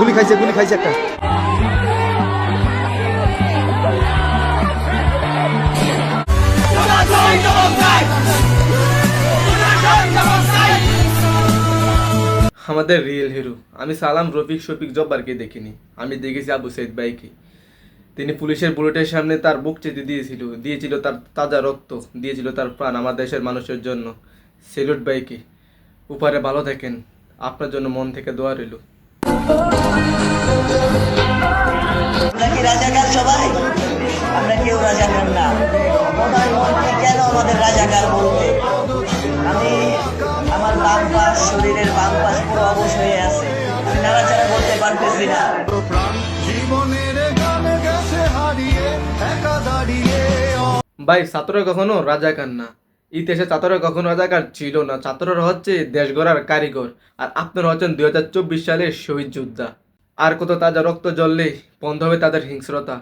গুলি খাইছে গুলি খাইছে একটা। আমাদের রিয়েল হিরো আমি সালাম রফিক শফিক জব্বারকে দেখিনি। আমি দেখেছি আবু সাইদ ভাইকে। তিনি পুলিশের বুলেটের সামনে তার বুক চেতে দিয়েছিল দিয়েছিল তার তাজা রক্ত, দিয়েছিল তার প্রাণ আমার দেশের মানুষের জন্য। সেলুট ভাইকে উপরে ভালো থাকেন। আপনার জন্য মন থেকে দোয়া রইল। রাজাকার না। ভাই, ছাত্ররা কখনো রাজাকার না। ইতিহাসে ছাত্ররা কখনো রাজাকার ছিল না। ছাত্ররা হচ্ছে দেশ গড়ার কারিগর। আর আপনারা হচ্ছেন দুই সালের শহীদ যোদ্ধা। আর কত তাজা রক্ত জ্বললে বন্ধ হবে তাদের হিংস্রতা।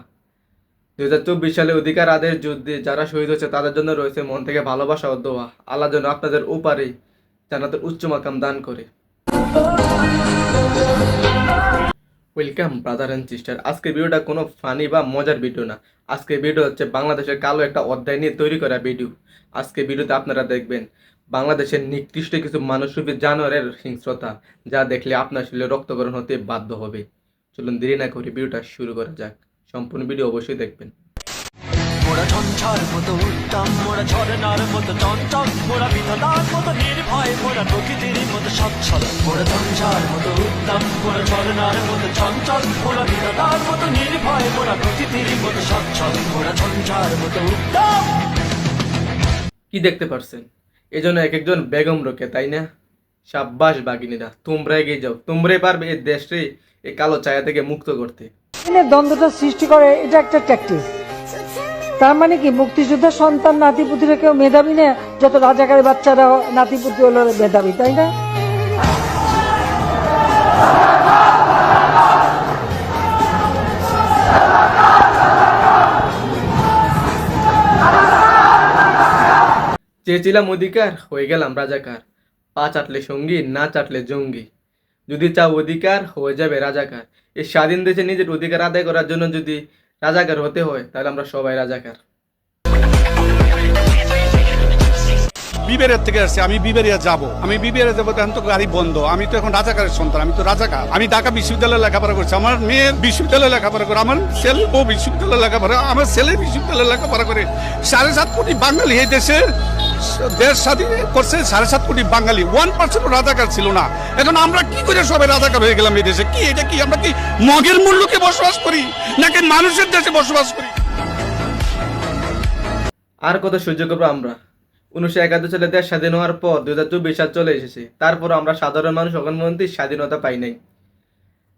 দু হাজার চব্বিশ সালে অধিকার আদের যুদ্ধে যারা শহীদ হচ্ছে তাদের জন্য রয়েছে মন থেকে ভালোবাসা ও দোয়া। আল্লাহ যেন আপনাদের উপারে জানাতের উচ্চ মাকাম দান করে। Welcome, brother and sister. আজকের ভিডিওটা কোনো ফানি বা মজার ভিডিও না। আজকে ভিডিও হচ্ছে বাংলাদেশের কালো একটা অধ্যায় নিয়ে তৈরি করা ভিডিও। আজকে ভিডিওতে আপনারা দেখবেন বাংলাদেশের নিকৃষ্ট কিছু মানুষরূপী জানোয়ারের হিংস্রতা যা দেখলে আপনার শরীরে রক্তকরণ হতে বাধ্য হবে। চলুন দেরি না করে ভিডিওটা শুরু করা যাক। সম্পূর্ণ ভিডিও অবশ্যই দেখবেন। মোরা ঝঞ্ঝার মতো উত্তম মোরা ঝরনার মতো চঞ্চল মোরা বিধাতার মতো নির্ভয় মোরা প্রকৃতির মতো সচ্ছল। মোরা ঝঞ্ঝার মতো উত্তম মোরা ঝরনার মতো চঞ্চল মোরা বিধাতার মতো নির্ভয় মোরা প্রকৃতির মতো সচ্ছল। মোরা ঝঞ্ঝার মতো উত্তম। কি দেখতে পারছেন? এজন্য এক একজন বেগম রোকে, তাই না? সাব্বাস বাগিনীরা তোমরা এগিয়ে যাও, তোমরাই পারবে এই দেশটি এই কালো ছায়া থেকে মুক্ত করতে। দ্বন্দ্বটা সৃষ্টি করে, এটা একটা ট্যাকটিস তার মানে কি, মুক্তিযোদ্ধার সন্তান নাতিপুতিরা কেউ মেধাবী না, যত রাজাকারের বাচ্চারা নাতিপুতি হলো মেধাবী, তাই না? চেয়েছিলাম অধিকার, হয়ে গেলাম রাজাকার। পা চাটলে সঙ্গী, না চাটলে জঙ্গি। যদি চাও অধিকার, হয়ে যাবে রাজাকার। এই স্বাধীন দেশে নিজের অধিকার আদায় করার জন্য যদি রাজাকার হতে হয়, তাহলে আমরা সবাই রাজাকার। বিবেরিয়া থেকে আসছি, আমি বিবেরিয়া যাব। আমি বিবেরিয়া যাব এখন তো গাড়ি বন্ধ। আমি তো এখন রাজাকারের সন্তান, আমি তো রাজাকার। আমি ঢাকা বিশ্ববিদ্যালয়ে লেখাপড়া করছি, আমার মেয়ে বিশ্ববিদ্যালয়ে লেখাপড়া করে, আমার ছেলে ও বিশ্ববিদ্যালয়ে লেখাপড়া, আমার ছেলে বিশ্ববিদ্যালয়ে লেখাপড়া করে সাড়ে সাত কোটি বাঙালি এই দেশে দেশ স্বাধীন করছে, সাড়ে সাত কোটি বাঙালি। ওয়ান পার্সেন্ট রাজাকার ছিল না। এখন আমরা কি করে সবাই রাজাকার হয়ে গেলাম এই দেশে? কি এটা কি? আমরা কি মগের মূল্যকে বসবাস করি, নাকি মানুষের দেশে বসবাস করি? আর কত সহ্য করব আমরা? উনিশশো একাত্তর সালে দেশ স্বাধীন হওয়ার পর দু হাজার চব্বিশ সাল চলে এসেছে। তারপর আমরা সাধারণ মানুষ পর্যন্ত স্বাধীনতা পাই নাই।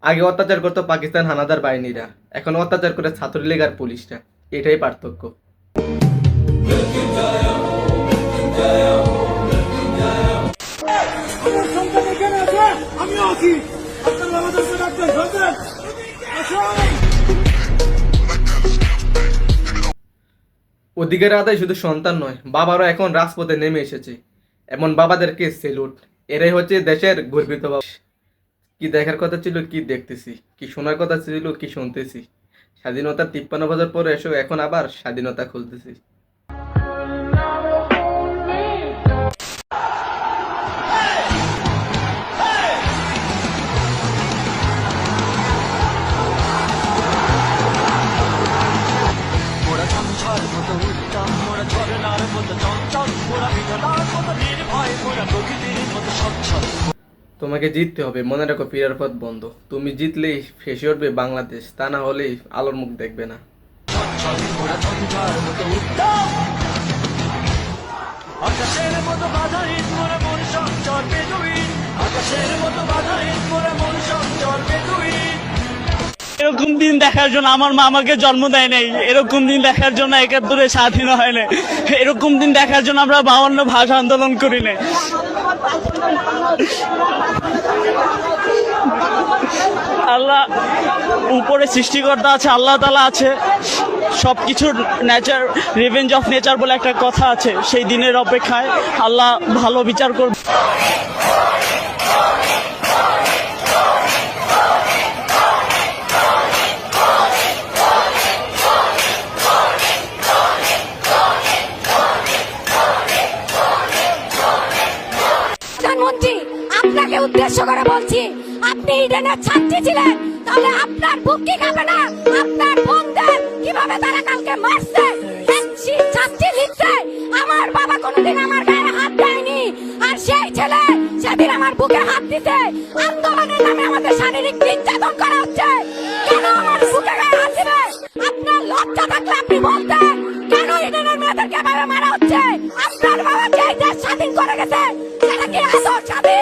আগে অত্যাচার করতো পাকিস্তান হানাদার বাহিনীরা। এখন অত্যাচার করে ছাত্রলীগ আর পুলিশরা। এটাই পার্থক্য। অধিকার আদায় শুধু সন্তান নয়, বাবারও এখন রাজপথে নেমে এসেছে। এমন বাবাদেরকে সেলুট এরাই হচ্ছে দেশের গর্বিত বাবা। কি দেখার কথা ছিল, কি দেখতেছি? কি শোনার কথা ছিল, কি শুনতেছি? স্বাধীনতার তিপ্পান্ন বছর পরে এসো, এখন আবার স্বাধীনতা খুলতেছি। তোমাকে জিততে হবে, মনে রাখো ফিরার পথ বন্ধ। তুমি জিতলেই ফেসে উঠবে বাংলাদেশ, তা না হলেই আলোর মুখ দেখবে না। আকাশের মতো বেদুইন। আকাশের মতো বাধাহীন এরকম দিন দেখার জন্য আমার মা আমাকে জন্ম দেয় নাই। এরকম দিন দেখার জন্য একাত্তরে স্বাধীন হয় না এরকম দিন দেখার জন্য আমরা বাউন্ন ভাষা আন্দোলন করি না আল্লাহ উপরে সৃষ্টিকর্তা আছে, আল্লাহ তালা আছে। সব কিছুর নেচার রিভেঞ্জ অফ নেচার বলে একটা কথা আছে। সেই দিনের অপেক্ষায় আল্লাহ ভালো বিচার করবে। আপনাকে উদ্দেশ্য করে বলছি, আপনি ইডেনের ছাত্রী ছিলেন, তাহলে আপনার বুক কি কাঁপে না? আপনার বোনদের কীভাবে তারা কালকে মারছে? ছাত্রী লিখছে আমার বাবা আমার গায়ে হাত দেয়নি। আর সেই ছেলে সেদিন আমার বুকে হাত দিতে আন্দোলনের নামে আমাদের শারীরিক নির্যাতন করা হচ্ছে। কেন আমার বুকে গায়ে হাত দিবে? আপনার লজ্জা থাকলে আপনি কেন ইডেনের মেয়েদেরকে এভাবে মারা হচ্ছে? আপনার বাবা যে স্বাধীন করে গেছে, সেটা কি আসল স্বাধীন?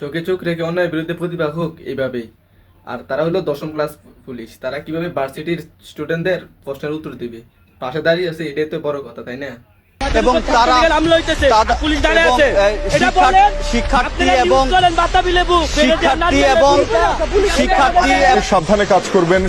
চোখে চোখ রেখে অন্যায়ের বিরুদ্ধে প্রতিবাদ হোক এইভাবেই। আর তারা হলো দশম ক্লাস পুলিশ। তারা কীভাবে ভার্সিটির স্টুডেন্টদের প্রশ্নের উত্তর দিবে? পাশে দাঁড়িয়ে আছে এটাই তো বড় কথা তাই না? এবং তারা শিক্ষার্থী- বলেন শিক্ষার্থী আপনারা এবং শিক্ষার্থী এবং শিক্ষার্থী সাবধানে কাজ করবেন।